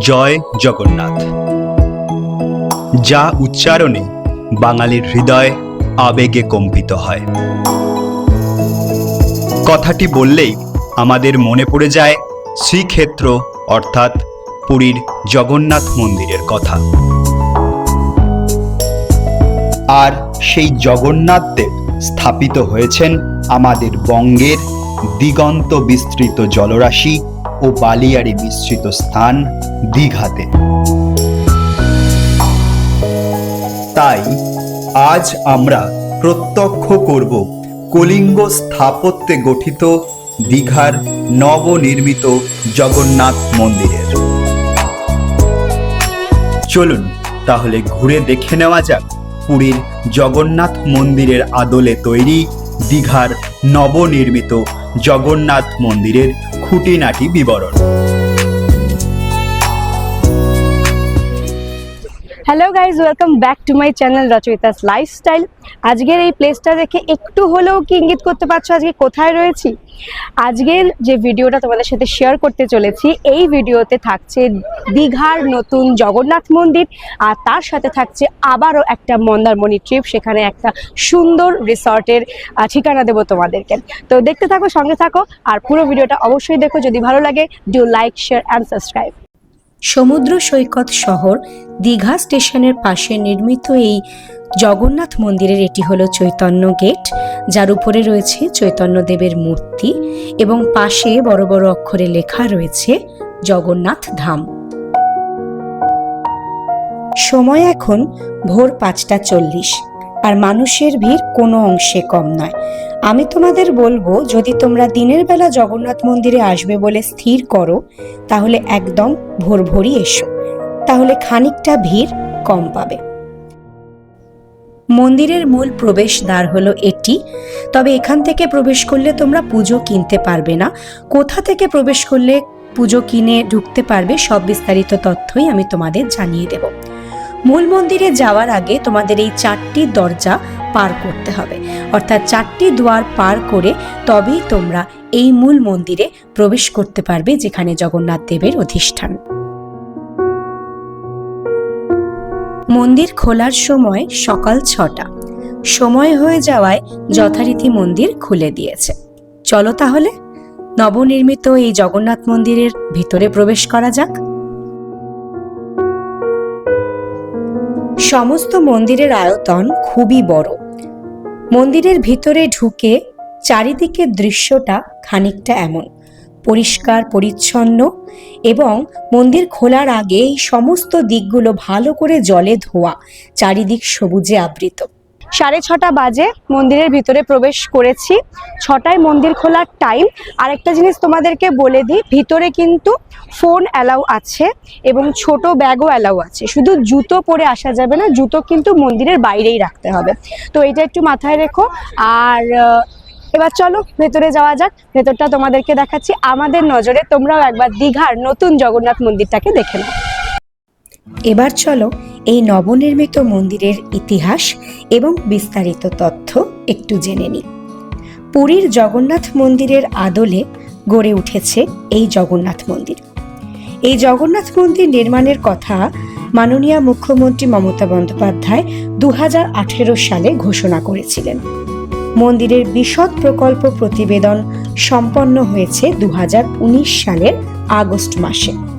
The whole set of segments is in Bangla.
জয় জগন্নাথ। যা উচ্চারণে বাঙালির হৃদয় আবেগে কম্পিত হয়। কথাটি বললেই আমাদের মনে পড়ে যায় শ্রীক্ষেত্র অর্থাৎ পুরীর জগন্নাথ মন্দিরের কথা। আর সেই জগন্নাথ দেব স্থাপিত হয়েছেন আমাদের বঙ্গের দিগন্ত বিস্তৃত জলরাশি ও বালিয়াড়ি মিশ্রিত স্থান দীঘাতে। তাই আজ আমরা প্রত্যক্ষ করব কলিঙ্গ স্থাপত্যে গঠিত দীঘার নবনির্মিত জগন্নাথ মন্দিরের। চলুন তাহলে ঘুরে দেখে নেওয়া যাক পুরীর জগন্নাথ মন্দিরের আদলে তৈরি দীঘার নবনির্মিত জগন্নাথ মন্দিরের খুঁটিনাটি বিবরণ। Hello guys welcome back to my channel Rachayitas lifestyle আজকের এই প্লেসটা দেখে একটু হলেও কি ইঙ্গিত করতে পারছ? আজকে কোথায় রয়েছি? আজকের যে ভিডিওটা তোমাদের সাথে শেয়ার করতে চলেছি, এই ভিডিওতে থাকছে দীঘার নতুন জগন্নাথ মন্দির, আর তার সাথে থাকছে আবারও একটা মন্দারমণি ট্রিপ সেখানে একটা সুন্দর রিসর্টের ঠিকানা দেবো তোমাদেরকে। তো দেখতে থাকো, সঙ্গে থাকো, আর পুরো ভিডিওটা অবশ্যই দেখো। যদি ভালো লাগে do like share and subscribe সমুদ্র সৈকত শহর দীঘা স্টেশনের পাশে নির্মিত এই জগন্নাথ মন্দিরের এটি হলো চৈতন্য গেট, যার উপরে রয়েছে চৈতন্যদেবের মূর্তি এবং পাশে বড় বড় অক্ষরে লেখা রয়েছে জগন্নাথ ধাম। সময় এখন ভোর পাঁচটা চল্লিশ। আর মানুষের ভিড় কোনো অংশে কম নয়। আমি তোমাদের বলব, যদি তোমরা দিনের বেলা জগন্নাথ মন্দিরে আসবে বলে স্থির করো, তাহলে একদম ভোর ভোরই এসো। তাহলে খানিকটা ভিড় কম পাবে। মন্দিরের মূল প্রবেশদ্বার হলো এটি। তবে এখান থেকে প্রবেশ করলে তোমরা পুজো কিনতে পারবে না। কোথা থেকে প্রবেশ করলে পুজো কিনে ঢুকতে পারবে সব বিস্তারিত তথ্যই আমি তোমাদের জানিয়ে দেব। মূল মন্দিরে যাওয়ার আগে তোমাদের এই চারটি দরজা পার করতে হবে। অর্থাৎ চারটি দুয়ার পার করে তবেই তোমরা এই মূল মন্দিরে প্রবেশ করতে পারবে, যেখানে জগন্নাথ দেবের অধিষ্ঠান। মন্দির খোলার সময় সকাল ছটা। সময় হয়ে যাওয়ায় যথারীতি মন্দির খুলে দিয়েছে। চলো তাহলে। নবনির্মিত এই জগন্নাথ মন্দিরের ভিতরে প্রবেশ করা যাক। সমস্ত মন্দিরের আয়তন খুবই বড়। মন্দিরের ভিতরে ঢুকে চারিদিকের দৃশ্যটা খানিকটা এমন। পরিষ্কার, পরিচ্ছন্ন এবং মন্দির খোলার আগে এই সমস্ত দিকগুলো ভালো করে জলে ধোয়া, চারিদিক সবুজে আবৃত। সাড়ে ছটা বাজে মন্দিরের ভিতরে প্রবেশ করেছি। ছটায় মন্দির খোলার টাইম আরেকটা জিনিস তোমাদেরকে বলে দিই, ভিতরে কিন্তু ফোন অ্যালাউ আছে এবং ছোট ব্যাগও অ্যালাউ আছে। শুধু জুতো পরে আসা যাবে না, জুতো কিন্তু মন্দিরের বাইরেই রাখতে হবে। তো এটা একটু মাথায় রেখো। আর এবার চলো, ভেতরে যাওয়া যাক। ভেতরটা তোমাদেরকে দেখাচ্ছি। আমাদের নজরে তোমরাও একবার দীঘার নতুন জগন্নাথ মন্দিরটাকে দেখে নাও। এবার চলো এই নবনির্মিত মন্দিরের ইতিহাস এবং বিস্তারিত তথ্য একটু জেনে নিই। পুরীর জগন্নাথ মন্দিরের আদলে গড়ে উঠেছে এই জগন্নাথ মন্দির। এই জগন্নাথ মন্দির নির্মাণের কথা মাননীয় মুখ্যমন্ত্রী মমতা বন্দ্যোপাধ্যায় দু হাজার আঠেরো সালে ঘোষণা করেছিলেন। মন্দিরের বিশদ প্রকল্প প্রতিবেদন সম্পন্ন হয়েছে দু হাজার উনিশ সালের আগস্ট মাসে।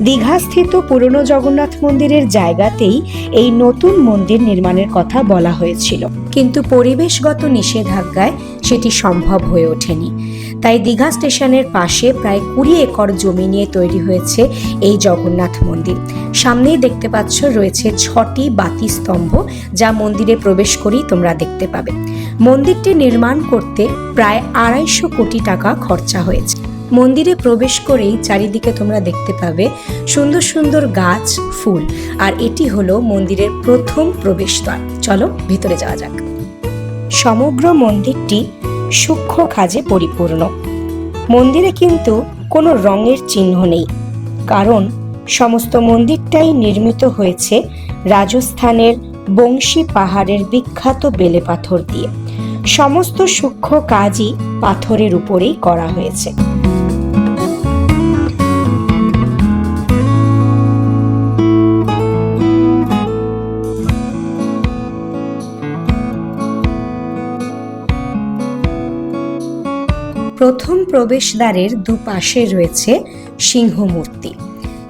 দীঘাস্থিত পুরনো জগন্নাথ মন্দিরের জায়গাতেই এই নতুন মন্দির নির্মাণের কথা বলা হয়েছিল। কিন্তু পরিবেশগত নিষেধাজ্ঞায় সেটি সম্ভব হয়ে ওঠেনি। তাই দীঘা স্টেশনের পাশে প্রায় কুড়ি একর জমি নিয়ে তৈরি হয়েছে এই জগন্নাথ মন্দির। সামনেই দেখতে পাচ্ছ রয়েছে ছটি বাতি স্তম্ভ যা মন্দিরে প্রবেশ করেই তোমরা দেখতে পাবে। মন্দিরটি নির্মাণ করতে প্রায় আড়াইশো কোটি টাকা খরচা হয়েছে। মন্দিরে প্রবেশ করেই চারিদিকে তোমরা দেখতে পাবে সুন্দর সুন্দর গাছ, ফুল। আর এটি হলো মন্দিরের প্রথম প্রবেশদ্বার। চলো, ভিতরে যাওয়া যাক। সমগ্র মন্দিরটি সূক্ষ্ম কাজে পরিপূর্ণ। মন্দিরে কিন্তু কোনো রঙের চিহ্ন নেই। কারণ সমস্ত মন্দিরটাই নির্মিত হয়েছে রাজস্থানের বংশী পাহাড়ের বিখ্যাত বেলে পাথর দিয়ে। সমস্ত সূক্ষ্ম কাজই পাথরের উপরেই করা হয়েছে। প্রথম প্রবেশদ্বারের দুপাশে রয়েছে সিংহ মূর্তি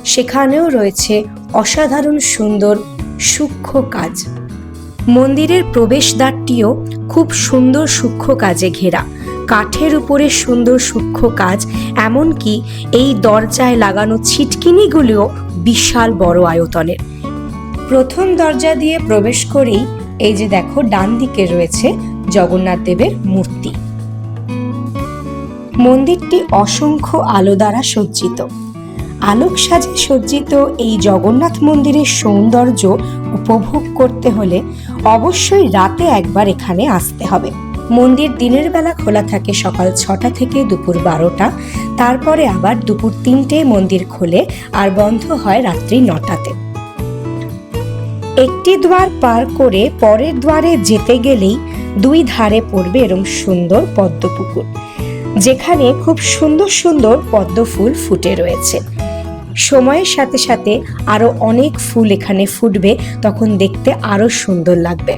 সেখানেও রয়েছে অসাধারণ সুন্দর সূক্ষ্ম কাজ। মন্দিরের প্রবেশদ্বারটিও খুব সুন্দর সূক্ষ্ম কাজে ঘেরা। কাঠের উপরে সুন্দর সূক্ষ্ম কাজ, এমনকি এই দরজায় লাগানো ছিটকিনিগুলিও বিশাল বড় আয়তনের। প্রথম দরজা দিয়ে প্রবেশ করেই এই যে দেখো ডান দিকে রয়েছে জগন্নাথ দেবের মূর্তি। মন্দিরটি অসংখ্য আলো দ্বারা সজ্জিত। আলোক সাজে সজ্জিত এই জগন্নাথ মন্দিরের সৌন্দর্য উপভোগ করতে হলে অবশ্যই রাতে একবার এখানে আসতে হবে। মন্দির দিনের বেলা খোলা থাকে সকাল ছটা থেকে দুপুর বারোটা, তারপরে আবার দুপুর তিনটে মন্দির খোলে আর বন্ধ হয় রাত্রি নটাতে। একটি দ্বার পার করে পরের দ্বারে যেতে গেলেই দুই ধারে পড়বে এরম সুন্দর পদ্মপুকুর। যেখানে খুব সুন্দর সুন্দর পদ্ম ফুল ফুটে রয়েছে। সময়ের সাথে সাথে আরও অনেক ফুল এখানে ফুটবে, তখন দেখতে আরও সুন্দর লাগবে।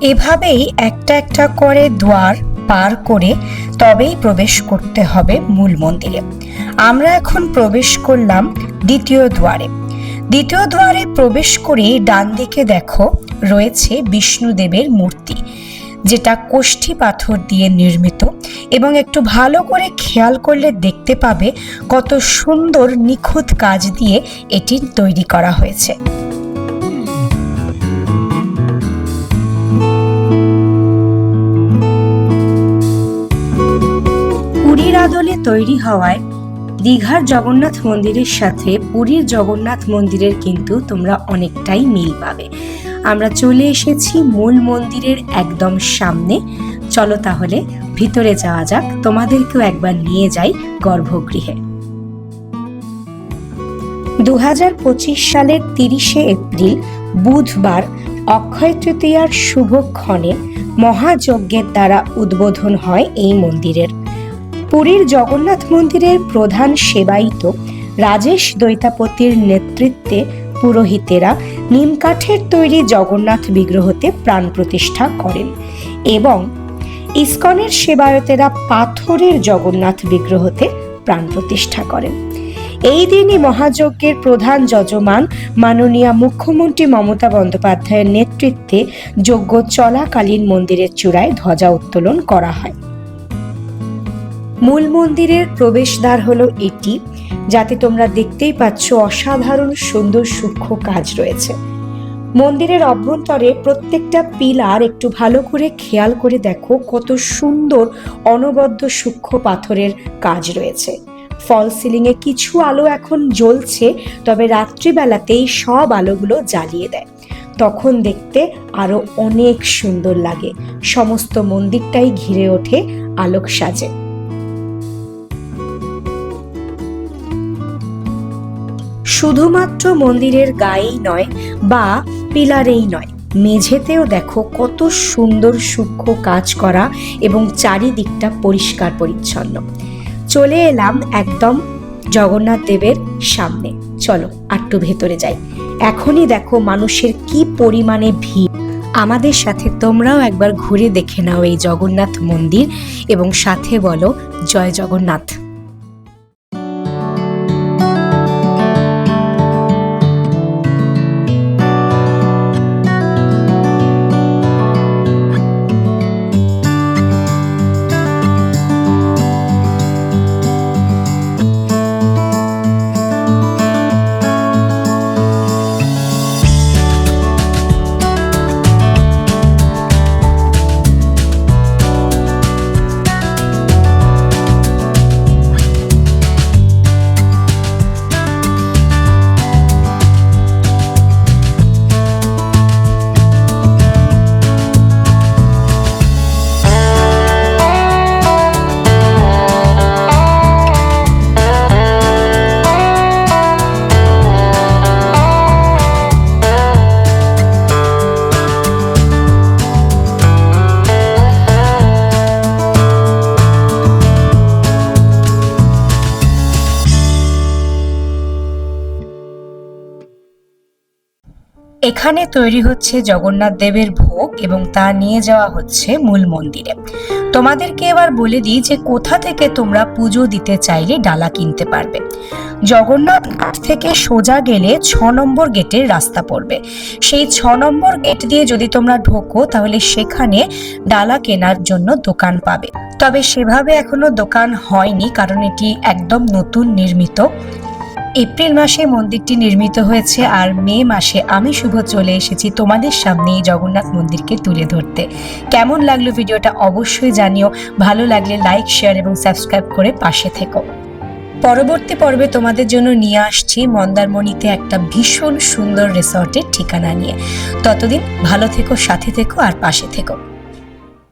এভাবেই একটা একটা করে দ্বার পার করে তবেই প্রবেশ করতে হবে মূল মন্দিরে। আমরা এখন প্রবেশ করলাম দ্বিতীয় দুয়ারে। দ্বিতীয় দুয়ারে প্রবেশ করে ডান দিকে দেখো রয়েছে বিষ্ণুদেবের মূর্তি। যেটা কোষ্ঠী পাথর দিয়ে নির্মিত এবং একটু ভালো করে খেয়াল করলে দেখতে পাবে কত সুন্দর নিখুঁত কাজ দিয়ে এটি তৈরি করা হয়েছে। পুরীর আদলে তৈরি হওয়ায় দীঘার জগন্নাথ মন্দিরের সাথে পুরীর জগন্নাথ মন্দিরের কিন্তু তোমরা অনেকটাই মিল পাবে। আমরা চলে এসেছি মূল মন্দিরের একদম সামনে। চলো তাহলে ভিতরে যাওয়া যাক। তোমাদেরকেও একবার নিয়ে যাই গর্ভগৃহে। দু সালের তিরিশে এপ্রিল, বুধবার অক্ষয় তৃতীয়ার শুভক্ষণে মহাযজ্ঞের দ্বারা উদ্বোধন হয় এই মন্দিরের। পুরীর জগন্নাথ মন্দিরের প্রধান সেবায়িত রাজেশ দৈতাপতির নেতৃত্বে পুরোহিতেরা নিমকাঠের তৈরি জগন্নাথ বিগ্রহতে প্রাণ প্রতিষ্ঠা করেন এবং ইস্কনের সেবায়তেরা পাথরের জগন্নাথ বিগ্রহতে প্রাণ প্রতিষ্ঠা করেন। এই দিনই মহাযজ্ঞের প্রধান যজমান মাননীয় মুখ্যমন্ত্রী মমতা বন্দ্যোপাধ্যায়ের নেতৃত্বে যজ্ঞ চলাকালীন মন্দিরের চূড়ায় ধ্বজা উত্তোলন করা হয়। মূল মন্দিরের প্রবেশদ্বার হলো এটি। যাতে তোমরা দেখতেই পাচ্ছ অসাধারণ সুন্দর সূক্ষ্ম কাজ রয়েছে। মন্দিরের অভ্যন্তরে প্রত্যেকটা পিলার একটু ভালো করে খেয়াল করে দেখো কত সুন্দর অনবদ্য সূক্ষ্ম পাথরের কাজ রয়েছে। ফল সিলিংয়ে কিছু আলো এখন জ্বলছে, তবে রাত্রিবেলাতেই সব আলোগুলো জ্বালিয়ে দেয়। তখন দেখতে আরও অনেক সুন্দর লাগে। সমস্ত মন্দিরটাই ঘিরে ওঠে আলোক সাজে শুধুমাত্র মন্দিরের গায়েই নয়, বা পিলারেই নয়, মেঝেতেও দেখো কত সুন্দর সূক্ষ্ম কাজ করা এবং চারিদিকটা পরিষ্কার পরিচ্ছন্ন। চলে এলাম একদম জগন্নাথ দেবের সামনে। চলো আটটু ভেতরে যাই। এখনই দেখো মানুষের কি পরিমাণে ভিড়। আমাদের সাথে তোমরাও একবার ঘুরে দেখে নাও এই জগন্নাথ মন্দির এবং সাথে বলো, জয় জগন্নাথ। এখানে তৈরি হচ্ছে জগন্নাথ দেবের ভোগ এবং তা নিয়ে যাওয়া হচ্ছে মূল মন্দিরে। তোমাদেরকে এবার বলে দিই যে কোথা থেকে তোমরা পুজো দিতে চাইলে ডালা কিনতে পারবে। জগন্নাথ ঘাট থেকে সোজা গেলে ছ নম্বর গেটের রাস্তা পড়বে। সেই ছ নম্বর গেট দিয়ে যদি তোমরা ঢোকো, তাহলে সেখানে ডালা কেনার জন্য দোকান পাবে। তবে সেভাবে এখনও দোকান হয়নি, কারণ এটি একদম নতুন নির্মিত। এপ্রিল মাসে মন্দিরটি নির্মিত হয়েছে আর মে মাসে আমি শুভ চলে এসেছি তোমাদের সামনে এই জগন্নাথ মন্দিরকে তুলে ধরতে। কেমন লাগল ভিডিওটা অবশ্যই জানিও। ভালো লাগলে লাইক, শেয়ার এবং সাবস্ক্রাইব করে পাশে থেকো। পরবর্তী পর্বে তোমাদের জন্য নিয়ে আসছি মন্দারমণিতে একটা ভীষণ সুন্দর রিসর্টের ঠিকানা নিয়ে। ততদিন ভালো থেকো, সাথে থেকো আর পাশে থেকো।